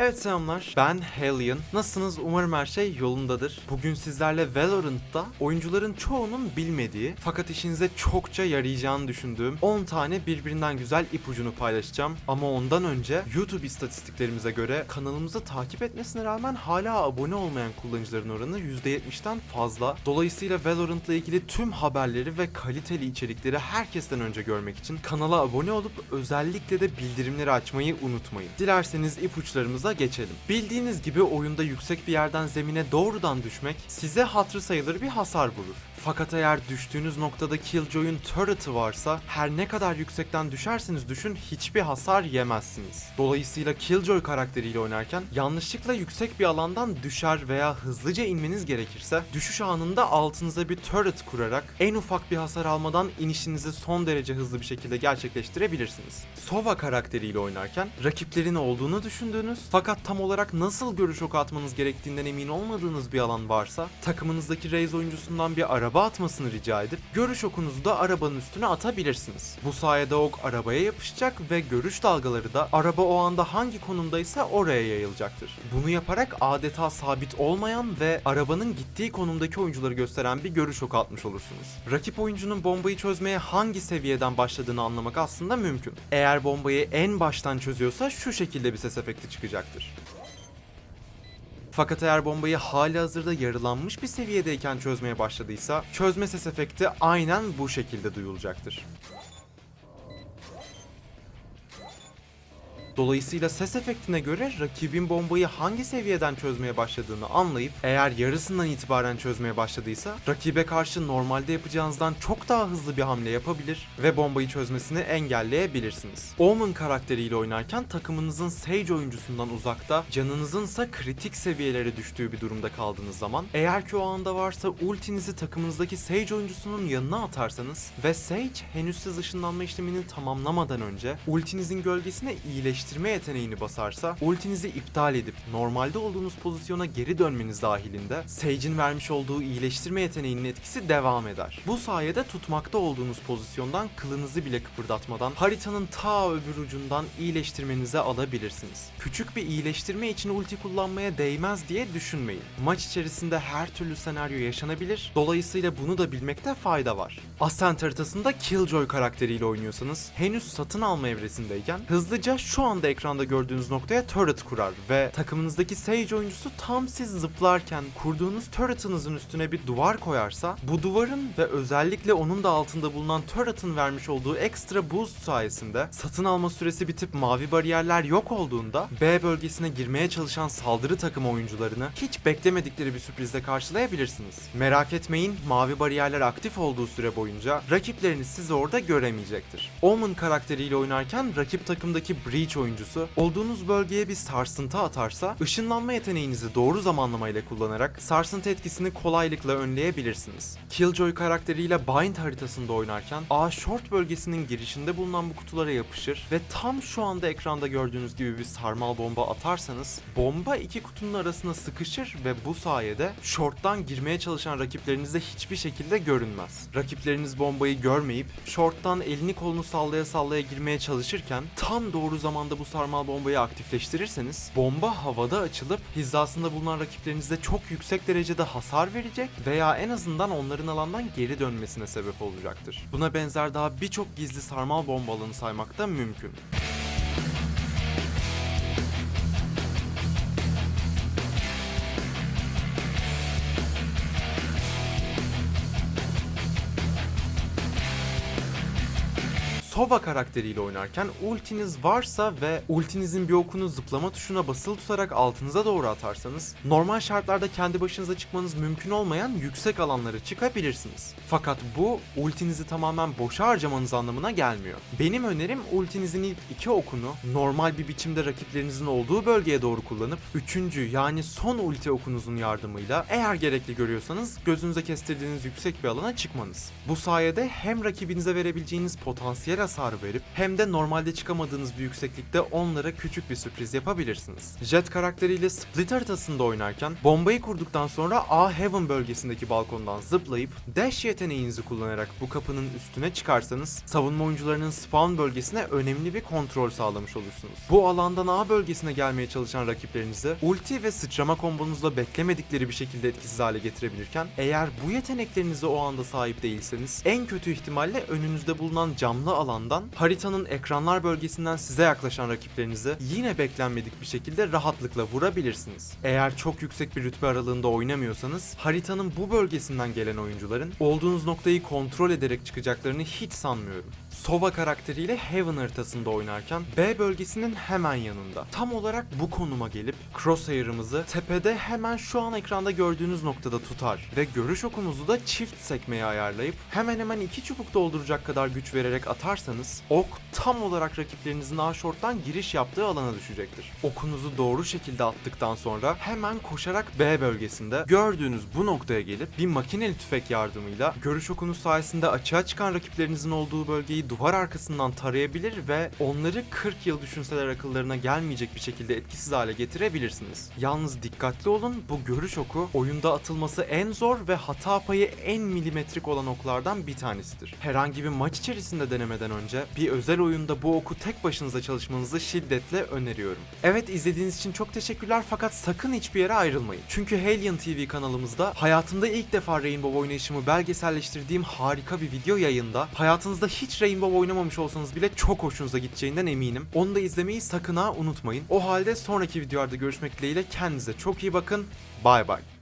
Evet selamlar, ben Hellion. Nasılsınız? Umarım her şey yolundadır. Bugün sizlerle Valorant'ta oyuncuların çoğunun bilmediği fakat işinize çokça yarayacağını düşündüğüm 10 tane birbirinden güzel ipucunu paylaşacağım. Ama ondan önce YouTube istatistiklerimize göre kanalımızı takip etmesine rağmen hala abone olmayan kullanıcıların oranı %70'den fazla. Dolayısıyla Valorant'la ilgili tüm haberleri ve kaliteli içerikleri herkesten önce görmek için kanala abone olup özellikle de bildirimleri açmayı unutmayın. Dilerseniz ipuçlarımıza geçelim. Bildiğiniz gibi oyunda yüksek bir yerden zemine doğrudan düşmek size hatırı sayılır bir hasar vurur. Fakat eğer düştüğünüz noktada Killjoy'un turret'ı varsa her ne kadar yüksekten düşerseniz düşün hiçbir hasar yemezsiniz. Dolayısıyla Killjoy karakteriyle oynarken yanlışlıkla yüksek bir alandan düşer veya hızlıca inmeniz gerekirse düşüş anında altınıza bir turret kurarak en ufak bir hasar almadan inişinizi son derece hızlı bir şekilde gerçekleştirebilirsiniz. Sova karakteriyle oynarken rakiplerin olduğunu düşündüğünüz fakat tam olarak nasıl görüş oku atmanız gerektiğinden emin olmadığınız bir alan varsa takımınızdaki Raze oyuncusundan bir araba atmasını rica edip görüş okunuzu da arabanın üstüne atabilirsiniz. Bu sayede ok arabaya yapışacak ve görüş dalgaları da araba o anda hangi konumdaysa oraya yayılacaktır. Bunu yaparak adeta sabit olmayan ve arabanın gittiği konumdaki oyuncuları gösteren bir görüş oku atmış olursunuz. Rakip oyuncunun bombayı çözmeye hangi seviyeden başladığını anlamak aslında mümkün. Eğer bombayı en baştan çözüyorsa şu şekilde bir ses efekti çıkacaktır. Fakat eğer bombayı hali hazırda yarılanmış bir seviyedeyken çözmeye başladıysa çözme ses efekti aynen bu şekilde duyulacaktır. Dolayısıyla ses efektine göre rakibin bombayı hangi seviyeden çözmeye başladığını anlayıp eğer yarısından itibaren çözmeye başladıysa rakibe karşı normalde yapacağınızdan çok daha hızlı bir hamle yapabilir ve bombayı çözmesini engelleyebilirsiniz. Omen karakteriyle oynarken takımınızın Sage oyuncusundan uzakta, canınızın ise kritik seviyelere düştüğü bir durumda kaldığınız zaman eğer ki o anda varsa ultinizi takımınızdaki Sage oyuncusunun yanına atarsanız ve Sage henüz siz ışınlanma işlemini tamamlamadan önce ultinizin gölgesine iyileştirme yeteneğini basarsa ultinizi iptal edip normalde olduğunuz pozisyona geri dönmeniz dahilinde Sage'in vermiş olduğu iyileştirme yeteneğinin etkisi devam eder. Bu sayede tutmakta olduğunuz pozisyondan kılınızı bile kıpırdatmadan haritanın ta öbür ucundan iyileştirmenize alabilirsiniz. Küçük bir iyileştirme için ulti kullanmaya değmez diye düşünmeyin. Maç içerisinde her türlü senaryo yaşanabilir. Dolayısıyla bunu da bilmekte fayda var. Ascent haritasında Killjoy karakteriyle oynuyorsanız henüz satın alma evresindeyken hızlıca şu anda ekranda gördüğünüz noktaya turret kurar ve takımınızdaki Sage oyuncusu tam siz zıplarken kurduğunuz turret'ınızın üstüne bir duvar koyarsa bu duvarın ve özellikle onun da altında bulunan turret'ın vermiş olduğu ekstra boost sayesinde satın alma süresi bitip mavi bariyerler yok olduğunda B bölgesine girmeye çalışan saldırı takımı oyuncularını hiç beklemedikleri bir sürprizle karşılayabilirsiniz. Merak etmeyin mavi bariyerler aktif olduğu süre boyunca rakipleriniz sizi orada göremeyecektir. Omen karakteriyle oynarken rakip takımdaki Breach oyuncusu olduğunuz bölgeye bir sarsıntı atarsa ışınlanma yeteneğinizi doğru zamanlamayla kullanarak sarsıntı etkisini kolaylıkla önleyebilirsiniz. Killjoy karakteriyle Bind haritasında oynarken A short bölgesinin girişinde bulunan bu kutulara yapışır ve tam şu anda ekranda gördüğünüz gibi bir sarmal bomba atarsanız bomba iki kutunun arasına sıkışır ve bu sayede short'tan girmeye çalışan rakiplerinize hiçbir şekilde görünmez. Rakipleriniz bombayı görmeyip short'tan elini kolunu sallaya sallaya girmeye çalışırken tam doğru zamanda bu sarmal bombayı aktifleştirirseniz bomba havada açılıp hizasında bulunan rakiplerinize çok yüksek derecede hasar verecek veya en azından onların alandan geri dönmesine sebep olacaktır. Buna benzer daha birçok gizli sarmal bomba alanı saymak da mümkün. Sova karakteriyle oynarken ultiniz varsa ve ultinizin bir okunu zıplama tuşuna basılı tutarak altınıza doğru atarsanız normal şartlarda kendi başınıza çıkmanız mümkün olmayan yüksek alanlara çıkabilirsiniz. Fakat bu ultinizi tamamen boşa harcamanız anlamına gelmiyor. Benim önerim ultinizin ilk iki okunu normal bir biçimde rakiplerinizin olduğu bölgeye doğru kullanıp üçüncü yani son ulti okunuzun yardımıyla eğer gerekli görüyorsanız gözünüze kestirdiğiniz yüksek bir alana çıkmanız. Bu sayede hem rakibinize verebileceğiniz potansiyel hasarı verip hem de normalde çıkamadığınız bir yükseklikte onlara küçük bir sürpriz yapabilirsiniz. Jet karakteriyle Split haritasında oynarken bombayı kurduktan sonra A Heaven bölgesindeki balkondan zıplayıp Dash yeteneğinizi kullanarak bu kapının üstüne çıkarsanız savunma oyuncularının spawn bölgesine önemli bir kontrol sağlamış olursunuz. Bu alandan A bölgesine gelmeye çalışan rakiplerinizi ulti ve sıçrama kombonuzla beklemedikleri bir şekilde etkisiz hale getirebilirken eğer bu yeteneklerinize o anda sahip değilseniz en kötü ihtimalle önünüzde bulunan camlı alandan haritanın ekranlar bölgesinden size yaklaşan rakiplerinizi yine beklenmedik bir şekilde rahatlıkla vurabilirsiniz. Eğer çok yüksek bir rütbe aralığında oynamıyorsanız haritanın bu bölgesinden gelen oyuncuların olduğunuz noktayı kontrol ederek çıkacaklarını hiç sanmıyorum. Sova karakteriyle Heaven haritasında oynarken B bölgesinin hemen yanında. Tam olarak bu konuma gelip Crosshair'ımızı tepede hemen şu an ekranda gördüğünüz noktada tutar ve görüş okumuzu da çift sekmeye ayarlayıp hemen hemen iki çubuk dolduracak kadar güç vererek atarsanız ok tam olarak rakiplerinizin A short'tan giriş yaptığı alana düşecektir. Okunuzu doğru şekilde attıktan sonra hemen koşarak B bölgesinde gördüğünüz bu noktaya gelip bir makineli tüfek yardımıyla görüş okunuz sayesinde açığa çıkan rakiplerinizin olduğu bölgeyi duvar arkasından tarayabilir ve onları 40 yıl düşünseler akıllarına gelmeyecek bir şekilde etkisiz hale getirebilirsiniz. Yalnız dikkatli olun bu görüş oku oyunda atılması en zor ve hata payı en milimetrik olan oklardan bir tanesidir. Herhangi bir maç içerisinde denemeden önce bir özel oyunda bu oku tek başınıza çalışmanızı şiddetle öneriyorum. Evet izlediğiniz için çok teşekkürler fakat sakın hiçbir yere ayrılmayın. Çünkü Hellion TV kanalımızda hayatımda ilk defa Rainbow oynayışımı belgeselleştirdiğim harika bir video yayında hayatınızda hiç Rainbow oynamamış olsanız bile çok hoşunuza gideceğinden eminim. Onu da izlemeyi sakın ha unutmayın. O halde sonraki videolarda görüşmek dileğiyle kendinize çok iyi bakın. Bay bay.